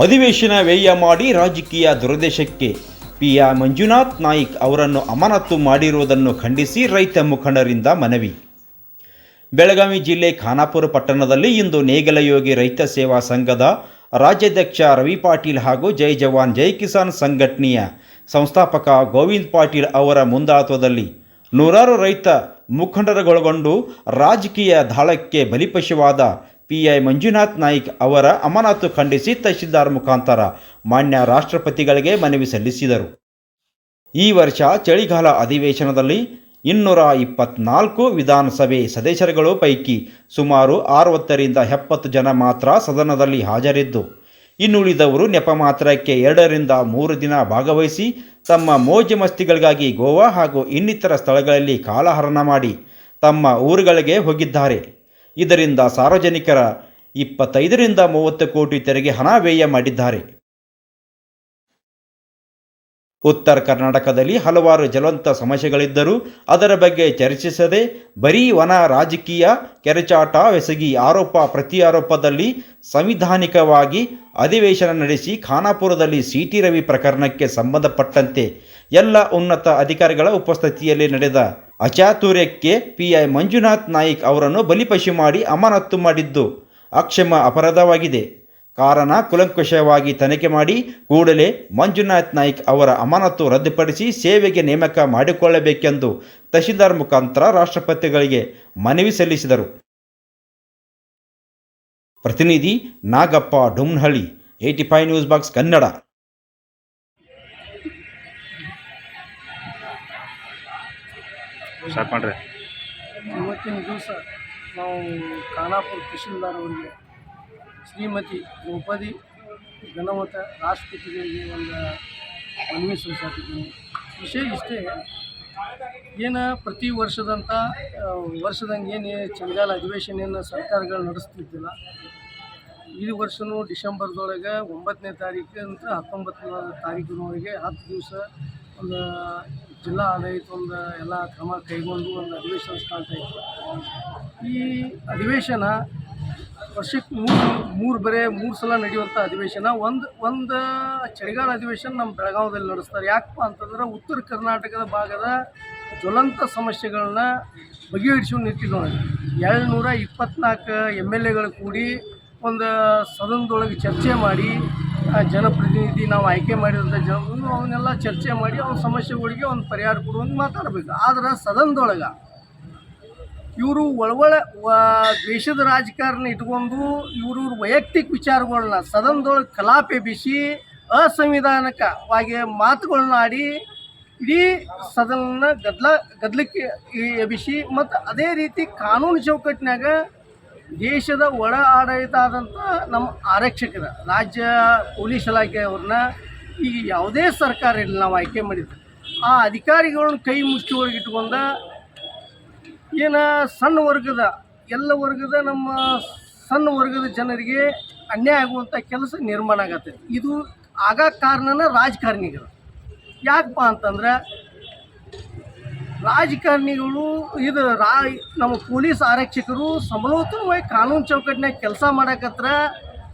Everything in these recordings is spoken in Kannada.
ಅಧಿವೇಶನ ವ್ಯಯ ಮಾಡಿ ರಾಜಕೀಯ ದುರುದ್ದೇಶಕ್ಕೆ ಆರ್ ಮಂಜುನಾಥ್ ನಾಯ್ಕ್ ಅವರನ್ನು ಅಮಾನತು ಮಾಡಿರುವುದನ್ನು ಖಂಡಿಸಿ ರೈತ ಮುಖಂಡರಿಂದ ಮನವಿ. ಬೆಳಗಾವಿ ಜಿಲ್ಲೆ ಖಾನಾಪುರ ಪಟ್ಟಣದಲ್ಲಿ ಇಂದು ನೇಗಲಯೋಗಿ ರೈತ ಸೇವಾ ಸಂಘದ ರಾಜ್ಯಾಧ್ಯಕ್ಷ ರವಿ ಪಾಟೀಲ್ ಹಾಗೂ ಜೈ ಜವಾನ್ ಜೈ ಕಿಸಾನ್ ಸಂಘಟನೆಯ ಸಂಸ್ಥಾಪಕ ಗೋವಿಂದ್ ಪಾಟೀಲ್ ಅವರ ಮುಂದಾಳತ್ವದಲ್ಲಿ ನೂರಾರು ರೈತ ಮುಖಂಡರುಗೊಳಗೊಂಡು ರಾಜಕೀಯ ದಾಳಕ್ಕೆ ಬಲಿಪಶುವಾದ ಪಿಐ ಮಂಜುನಾಥ್ ನಾಯ್ಕ್ ಅವರ ಅಮಾನತು ಖಂಡಿಸಿ ತಹಶೀಲ್ದಾರ್ ಮುಖಾಂತರ ಮಾನ್ಯ ರಾಷ್ಟ್ರಪತಿಗಳಿಗೆ ಮನವಿ ಸಲ್ಲಿಸಿದರು. ಈ ವರ್ಷ ಚಳಿಗಾಲ ಅಧಿವೇಶನದಲ್ಲಿ ಇನ್ನೂರ ಇಪ್ಪತ್ನಾಲ್ಕು ವಿಧಾನಸಭೆ ಸದಸ್ಯರುಗಳು ಪೈಕಿ ಸುಮಾರು ಅರವತ್ತರಿಂದ ಎಪ್ಪತ್ತು ಜನ ಮಾತ್ರ ಸದನದಲ್ಲಿ ಹಾಜರಿದ್ದು, ಇನ್ನುಳಿದವರು ನೆಪ ಮಾತ್ರಕ್ಕೆ ಎರಡರಿಂದ ಮೂರು ದಿನ ಭಾಗವಹಿಸಿ ತಮ್ಮ ಮೋಜು ಮಸ್ತಿಗಳಿಗಾಗಿ ಗೋವಾ ಹಾಗೂ ಇನ್ನಿತರ ಸ್ಥಳಗಳಲ್ಲಿ ಕಾಲಹರಣ ಮಾಡಿ ತಮ್ಮ ಊರುಗಳಿಗೆ ಹೋಗಿದ್ದಾರೆ. ಇದರಿಂದ ಸಾರ್ವಜನಿಕರ ಇಪ್ಪತ್ತೈದರಿಂದ ಮೂವತ್ತು ಕೋಟಿ ತೆರಿಗೆ ಹಣ ವ್ಯಯ ಮಾಡಿದ್ದಾರೆ. ಉತ್ತರ ಕರ್ನಾಟಕದಲ್ಲಿ ಹಲವಾರು ಜ್ವಲಂತ ಸಮಸ್ಯೆಗಳಿದ್ದರೂ ಅದರ ಬಗ್ಗೆ ಚರ್ಚಿಸದೆ ಬರೀ ವನ ರಾಜಕೀಯ, ಕೆರೆಚಾಟ, ಎಸಗಿ ಆರೋಪ ಪ್ರತಿಯಾರೋಪದಲ್ಲಿ ಸಂವಿಧಾನಿಕವಾಗಿ ಅಧಿವೇಶನ ನಡೆಸಿ ಖಾನಾಪುರದಲ್ಲಿ ಸಿಟಿ ರವಿ ಪ್ರಕರಣಕ್ಕೆ ಸಂಬಂಧಪಟ್ಟಂತೆ ಎಲ್ಲ ಉನ್ನತ ಅಧಿಕಾರಿಗಳ ಉಪಸ್ಥಿತಿಯಲ್ಲಿ ನಡೆದ ಅಚಾತುರ್ಯಕ್ಕೆ ಪಿಐ ಮಂಜುನಾಥ್ ನಾಯ್ಕ್ ಅವರನ್ನು ಬಲಿಪಶು ಮಾಡಿ ಅಮಾನತ್ತು ಮಾಡಿದ್ದು ಅಕ್ಷಮ ಅಪರಾಧವಾಗಿದೆ. ಕಾರಣ ಕುಲಂಕುಷವಾಗಿ ತನಿಖೆ ಮಾಡಿ ಕೂಡಲೇ ಮಂಜುನಾಥ್ ನಾಯ್ಕ್ ಅವರ ಅಮಾನತ್ತು ರದ್ದುಪಡಿಸಿ ಸೇವೆಗೆ ನೇಮಕ ಮಾಡಿಕೊಳ್ಳಬೇಕೆಂದು ತಹಶೀಲ್ದಾರ್ ಮುಖಾಂತರ ರಾಷ್ಟ್ರಪತಿಗಳಿಗೆ ಮನವಿ ಸಲ್ಲಿಸಿದರು. ಪ್ರತಿನಿಧಿ Nagappa Dumnahalli, eighty five news box Kannada. Start ಮಾಡ್ರಿ. ಇವತ್ತಿನ ದಿವಸ ನಾವು ಖಾನಾಪುರ ತಹಶೀಲ್ದಾರ್ ಅವರಿಗೆ ಶ್ರೀಮತಿ ದ್ರೌಪದಿ ಘನಮತ ರಾಷ್ಟ್ರಪತಿಗಳಿಗೆ ಒಂದು ಮನವಿ ಸಲ್ಲಿಸಿದ್ದೀನಿ ವಿಷಯ ಇಷ್ಟೇ, ಏನು ಪ್ರತಿ ವರ್ಷದಂಥ ವರ್ಷದಂಗೆ ಏನು ಚಳಿಗಾಲ ಅಧಿವೇಶನೆಯನ್ನು ಸರ್ಕಾರಗಳು ನಡೆಸ್ತಿದ್ದಿಲ್ಲ. ಈ ವರ್ಷವೂ ಡಿಸೆಂಬರ್ದೊಳಗೆ ಒಂಬತ್ತನೇ ತಾರೀಕು ಅಂತ ಹತ್ತೊಂಬತ್ತನೇ ತಾರೀಕಿನವರೆಗೆ ಹತ್ತು ದಿವಸ ಒಂದು ಜಿಲ್ಲಾ ಆಡಳಿತ ಒಂದು ಎಲ್ಲ ಕ್ರಮ ಕೈಗೊಂಡು ಒಂದು ಅಧಿವೇಶನ ಸ್ಟಾರ್ಟ್ ಆಯಿತು. ಈ ಅಧಿವೇಶನ ವರ್ಷಕ್ಕೆ ಮೂರು ಮೂರು ಬರೇ ಮೂರು ಸಲ ನಡೆಯುವಂಥ ಅಧಿವೇಶನ, ಒಂದು ಒಂದು ಚಳಿಗಾಲ ಅಧಿವೇಶನ ನಮ್ಮ ಬೆಳಗಾವದಲ್ಲಿ ನಡೆಸ್ತಾರೆ. ಯಾಕಪ್ಪ ಅಂತಂದ್ರೆ ಉತ್ತರ ಕರ್ನಾಟಕದ ಭಾಗದ ಜ್ವಲಂತ ಸಮಸ್ಯೆಗಳನ್ನ ಬಗೆಹರಿಸುವ ನಿಟ್ಟಿನೊಳಗೆ ಏಳ್ನೂರ ಇಪ್ಪತ್ನಾಲ್ಕು ಎಂ ಎಲ್ ಎಗಳು ಕೂಡಿ ಒಂದು ಸದನದೊಳಗೆ ಚರ್ಚೆ ಮಾಡಿ ಜನಪ್ರತಿನಿಧಿ ನಾವು ಆಯ್ಕೆ ಮಾಡಿದಂಥ ಜನ ಅವನ್ನೆಲ್ಲ ಚರ್ಚೆ ಮಾಡಿ ಅವ್ನ ಸಮಸ್ಯೆಗಳಿಗೆ ಒಂದು ಪರಿಹಾರ ಕೊಡುವಂತ ಮಾತಾಡಬೇಕು. ಆದ್ರೆ ಸದನದೊಳಗೆ ಇವರು ಒಳಗೊಳ ದೇಶದ ರಾಜಕಾರಣ ಇಟ್ಕೊಂಡು ಇವರು ವೈಯಕ್ತಿಕ ವಿಚಾರಗಳನ್ನ ಸದನದೊಳಗೆ ಕಲಾಪೆ ಬಿಸಿ ಅಸಂವಿಧಾನಕವಾಗಿ ಮಾತುಗಳನ್ನ ಆಡಿ ಇಡೀ ಸದನ ಗದ್ಲ, ಗದ್ಲಕ್ಕೆ ಎಬಿಸಿ ಮತ್ತು ಅದೇ ರೀತಿ ಕಾನೂನು ಚೌಕಟ್ಟಿನಾಗ ದೇಶದ ಒಳ ಆಡಳಿತ ಆದಂಥ ನಮ್ಮ ಆರಕ್ಷಕರ, ರಾಜ್ಯ ಪೊಲೀಸ್ ಇಲಾಖೆಯವ್ರನ್ನ ಈಗ ಯಾವುದೇ ಸರ್ಕಾರ ಇಲ್ಲಿ, ನಾವು ಆಯ್ಕೆ ಮಾಡಿದ್ದು. ಆ ಅಧಿಕಾರಿಗಳನ್ನ ಕೈ ಮುಚ್ಚಿ ಏನು ಸಣ್ಣ ವರ್ಗದ, ಎಲ್ಲ ವರ್ಗದ ನಮ್ಮ ಸಣ್ಣ ವರ್ಗದ ಜನರಿಗೆ ಅನ್ಯಾಯ ಆಗುವಂಥ ಕೆಲಸ ನಿರ್ಮಾಣ ಆಗತ್ತೆ. ಇದು ಆಗ ಕಾರಣನ ರಾಜಕಾರಣಿಗಳು. ಯಾಕಪ್ಪ ಅಂತಂದ್ರೆ ರಾಜಕಾರಣಿಗಳು, ಇದು ರಾ, ನಮ್ಮ ಪೊಲೀಸ್ ಆರಕ್ಷಕರು ಸಮಲೋತ್ತರವಾಗಿ ಕಾನೂನು ಚೌಕಟ್ಟಿನಾಗ ಕೆಲಸ ಮಾಡಕತ್ರ,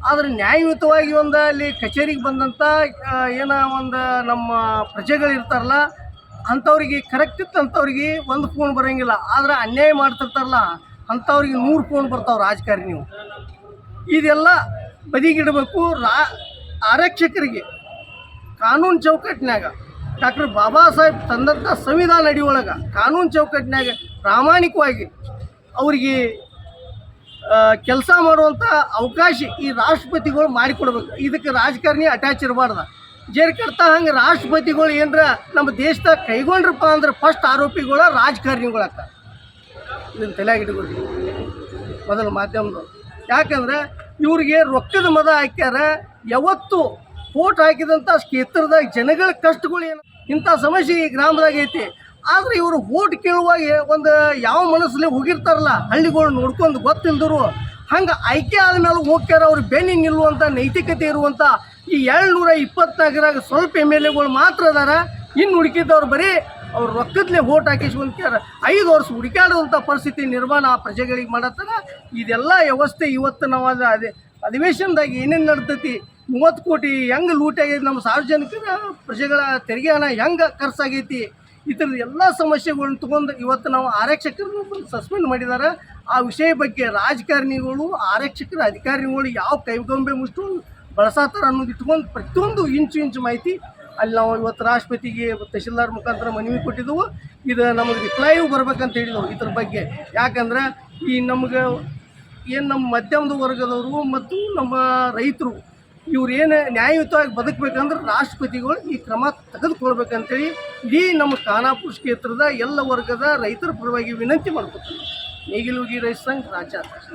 ಆದ್ರೆ ನ್ಯಾಯಯುತವಾಗಿ ಒಂದು ಅಲ್ಲಿ ಕಚೇರಿಗೆ ಬಂದಂಥ ಏನೋ ಏನ ಒಂದು ನಮ್ಮ ಪ್ರಜೆಗಳಿರ್ತಾರಲ್ಲ ಅಂಥವ್ರಿಗೆ ಕರೆಕ್ಟ್ ಇತ್ತು, ಅಂಥವ್ರಿಗೆ ಒಂದು ಫೋನ್ ಬರೋಂಗಿಲ್ಲ. ಆದ್ರೆ ಅನ್ಯಾಯ ಮಾಡ್ತಿರ್ತಾರಲ್ಲ, ಅಂಥವ್ರಿಗೆ ನೂರು ಫೋನ್ ಬರ್ತಾವೆ ರಾಜಕಾರಣಿ ಇದೆಲ್ಲ ಬದಿಗಿಡಬೇಕು ರಾ, ಆರಕ್ಷಕರಿಗೆ, ಕಾನೂನು ಚೌಕಟ್ಟಿನಾಗ ಡಾಕ್ಟರ್ ಬಾಬಾ ಸಾಹೇಬ್ ತಂದಂಥ ಸಂವಿಧಾನ ಅಡಿಯೊಳಗೆ ಕಾನೂನು ಚೌಕಟ್ಟಿನಾಗ ಪ್ರಾಮಾಣಿಕವಾಗಿ ಅವ್ರಿಗೆ ಕೆಲಸ ಮಾಡುವಂಥ ಅವಕಾಶ ಈ ರಾಷ್ಟ್ರಪತಿಗಳು ಮಾಡಿಕೊಡ್ಬೇಕು. ಇದಕ್ಕೆ ರಾಜಕಾರಣಿ ಅಟ್ಯಾಚ್ ಇರಬಾರ್ದು. ಜೇರ್ಕರ್ತ ಹಂಗೆ ರಾಷ್ಟ್ರಪತಿಗಳು ಏನರ ನಮ್ಮ ದೇಶದಾಗ ಕೈಗೊಂಡ್ರಪ್ಪ ಅಂದ್ರೆ ಫಸ್ಟ್ ಆರೋಪಿಗಳ ರಾಜಕಾರಣಿಗಳಾಗ್ತ ಇದನ್ನು ತಲೆಯಾಗಿಟ್ಕೊಳ್ರಿ ಮೊದಲು ಮಾಧ್ಯಮದವ್ರು. ಯಾಕಂದ್ರೆ ಇವ್ರಿಗೆ ರೊಕ್ಕದ ಮದ ಹಾಕ್ಯಾರ, ಯಾವತ್ತು ಓಟ್ ಹಾಕಿದಂಥ ಕ್ಷೇತ್ರದಾಗ ಜನಗಳ ಕಷ್ಟಗಳು ಏನು ಇಂಥ ಸಮಸ್ಯೆ ಈ ಗ್ರಾಮದಾಗ ಐತಿ. ಆದ್ರೆ ಇವರು ಓಟ್ ಕೇಳುವಾಗ ಒಂದು ಯಾವ ಮನಸ್ಸಲ್ಲಿ ಹೋಗಿರ್ತಾರಲ್ಲ, ಹಳ್ಳಿಗಳು ನೋಡ್ಕೊಂಡು ಗೊತ್ತಿಲ್ದರು, ಹಂಗೆ ಆಯ್ಕೆ ಆದಮೇಲೆ ಹೋಗ್ಯಾರ ಅವ್ರು ಬೆನ್ನಿ ನಿಲ್ಲುವಂಥ ನೈತಿಕತೆ ಇರುವಂಥ ಈ ಏಳ್ನೂರ ಇಪ್ಪತ್ನಾಲ್ಕರಾಗ ಸ್ವಲ್ಪ ಎಂ ಎಲ್ ಎಗಳು ಮಾತ್ರ ಅದಾರ ಇನ್ನು ಹುಡುಕಿದ್ದವ್ರು ಬರೀ ಅವ್ರು ರೊಕ್ಕದ್ಲೆ ಓಟ್ ಹಾಕಿಸ್ಕೊಂತಾರ ಐದು ವರ್ಷ ಹುಡುಕಾಡುವಂಥ ಪರಿಸ್ಥಿತಿ ನಿರ್ಮಾಣ ಆ ಪ್ರಜೆಗಳಿಗೆ ಮಾಡತ್ತಾರ. ಇದೆಲ್ಲ ವ್ಯವಸ್ಥೆ ಇವತ್ತು ನಾವು ಅದೇ ಅಧಿವೇಶನದಾಗ ಏನೇನು ನಡ್ತೈತಿ ಮೂವತ್ತು ಕೋಟಿ ಹೆಂಗೆ ಲೂಟಿ ನಮ್ಮ ಸಾರ್ವಜನಿಕರ ಪ್ರಜೆಗಳ ತೆರಿಗೆ ಹಣ ಹೆಂಗೆ ಖರ್ಚಾಗೈತಿ? ಈ ಥರದ ಎಲ್ಲ ಸಮಸ್ಯೆಗಳನ್ನ ತಗೊಂಡು ಇವತ್ತು ನಾವು ಆರಕ್ಷಕರನ್ನು ಸಸ್ಪೆಂಡ್ ಮಾಡಿದ್ದಾರೆ ಆ ವಿಷಯ ಬಗ್ಗೆ ರಾಜಕಾರಣಿಗಳು, ಆರಕ್ಷಕರ ಅಧಿಕಾರಿಗಳು ಯಾವ ಕೈಗೊಂಬೆ ಮುಷ್ಟು ಬಳಸಾತಾರ ಅನ್ನೋದು ಇಟ್ಕೊಂಡು ಪ್ರತಿಯೊಂದು ಇಂಚು ಇಂಚು ಮಾಹಿತಿ ಅಲ್ಲಿ ನಾವು ಇವತ್ತು ರಾಷ್ಟ್ರಪತಿಗೆ ತಹಶೀಲ್ದಾರ್ ಮುಖಾಂತರ ಮನವಿ ಕೊಟ್ಟಿದ್ದೆವು. ಇದು ನಮಗೆ ರಿಪ್ಲೈಯೂ ಬರ್ಬೇಕಂತ ಹೇಳಿದವು ಇದ್ರ ಬಗ್ಗೆ. ಯಾಕಂದ್ರೆ ಈ ನಮ್ಗೆ ಏನು ನಮ್ಮ ಮಧ್ಯಮದ ವರ್ಗದವರು ಮತ್ತು ನಮ್ಮ ರೈತರು ಇವ್ರು ಏನು ನ್ಯಾಯಯುತವಾಗಿ ಬದುಕಬೇಕಂದ್ರೆ ರಾಷ್ಟ್ರಪತಿಗಳು ಈ ಕ್ರಮ ತೆಗೆದುಕೊಳ್ಬೇಕಂತೇಳಿ ಇಡೀ ನಮ್ಮ ಖಾನಾಪುರ ಕ್ಷೇತ್ರದ ಎಲ್ಲ ವರ್ಗದ ರೈತರ ಪರವಾಗಿ ವಿನಂತಿ ಮಾಡ್ಕೊತೀವಿ ನೇಗಿಲುಗಿ ರೈತ ಸಂಘ ರಾಜ್ಯಾಧ್ಯಕ್ಷ.